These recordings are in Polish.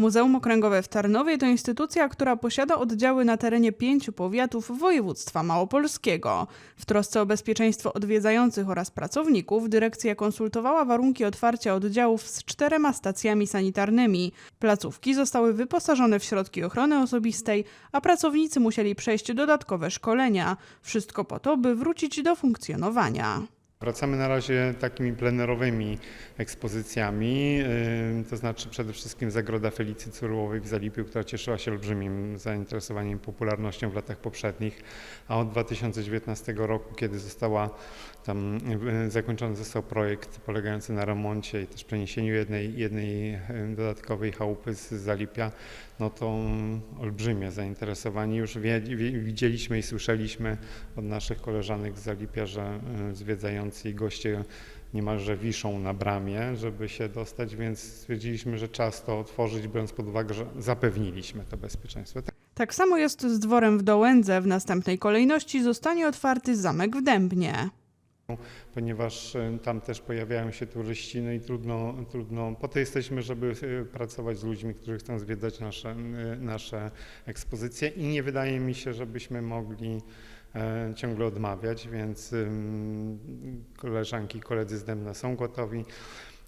Muzeum Okręgowe w Tarnowie to instytucja, która posiada oddziały na terenie pięciu powiatów województwa małopolskiego. W trosce o bezpieczeństwo odwiedzających oraz pracowników dyrekcja konsultowała warunki otwarcia oddziałów z czterema stacjami sanitarnymi. Placówki zostały wyposażone w środki ochrony osobistej, a pracownicy musieli przejść dodatkowe szkolenia. Wszystko po to, by wrócić do funkcjonowania. Wracamy na razie takimi plenerowymi ekspozycjami, to znaczy przede wszystkim Zagroda Felicy Cyrułowej w Zalipiu, która cieszyła się olbrzymim zainteresowaniem i popularnością w latach poprzednich, a od 2019 roku, kiedy została tam yy, zakończony został projekt polegający na remoncie i też przeniesieniu jednej, jednej dodatkowej chałupy z Zalipia, no to mm, olbrzymie zainteresowanie. Już widzieliśmy i słyszeliśmy od naszych koleżanek z Zalipia, że y, zwiedzający i goście niemalże wiszą na bramie, żeby się dostać, więc stwierdziliśmy, że czas to otworzyć, biorąc pod uwagę, że zapewniliśmy to bezpieczeństwo. Tak samo jest z dworem w Dołędze. W następnej kolejności zostanie otwarty zamek w Dębnie. ponieważ y, tam też pojawiają się turyści, no i trudno, trudno po to jesteśmy, żeby y, pracować z ludźmi, którzy chcą zwiedzać nasze, y, nasze ekspozycje i nie wydaje mi się, żebyśmy mogli ciągle odmawiać, więc koleżanki i koledzy z Dębna są gotowi.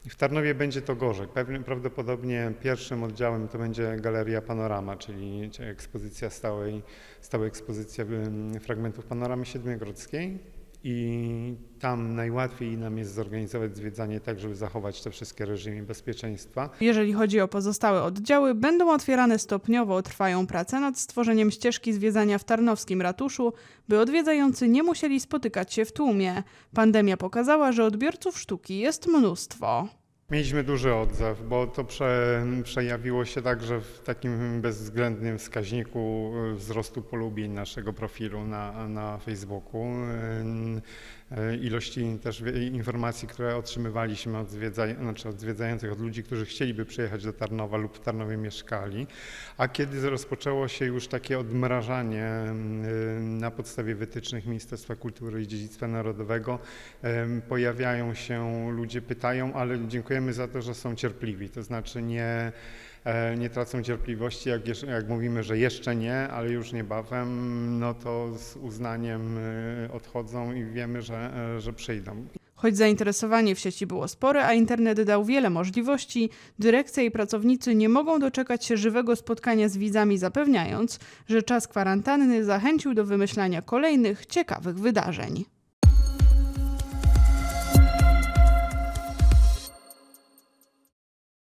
W Tarnowie będzie to gorzej. Prawdopodobnie pierwszym oddziałem to będzie Galeria Panorama, czyli ekspozycja stałej, stała ekspozycja fragmentów panoramy siedmiogrodzkiej. I tam najłatwiej nam jest zorganizować zwiedzanie tak, żeby zachować te wszystkie reżimy bezpieczeństwa. Jeżeli chodzi o pozostałe oddziały, będą otwierane stopniowo. Trwają prace nad stworzeniem ścieżki zwiedzania w Tarnowskim Ratuszu, by odwiedzający nie musieli spotykać się w tłumie. Pandemia pokazała, że odbiorców sztuki jest mnóstwo. Mieliśmy duży odzew, bo to prze, przejawiło się także w takim bezwzględnym wskaźniku y, wzrostu polubień naszego profilu na, na Facebooku. Y, Ilości też informacji, które otrzymywaliśmy od, zwiedzaj, znaczy od zwiedzających, od ludzi, którzy chcieliby przyjechać do Tarnowa lub w Tarnowie mieszkali. A kiedy rozpoczęło się już takie odmrażanie y, na podstawie wytycznych Ministerstwa Kultury i Dziedzictwa Narodowego, pojawiają się ludzie, pytają, ale dziękujemy za to, że są cierpliwi, to znaczy nie, e, nie tracą cierpliwości, jak, jak mówimy, że jeszcze nie, ale już niebawem, no to z uznaniem y, odchodzą i wiemy, że, e, że przyjdą. Choć zainteresowanie w sieci było spore, a internet dał wiele możliwości, dyrekcja i pracownicy nie mogą doczekać się żywego spotkania z widzami, zapewniając, że czas kwarantanny zachęcił do wymyślania kolejnych ciekawych wydarzeń.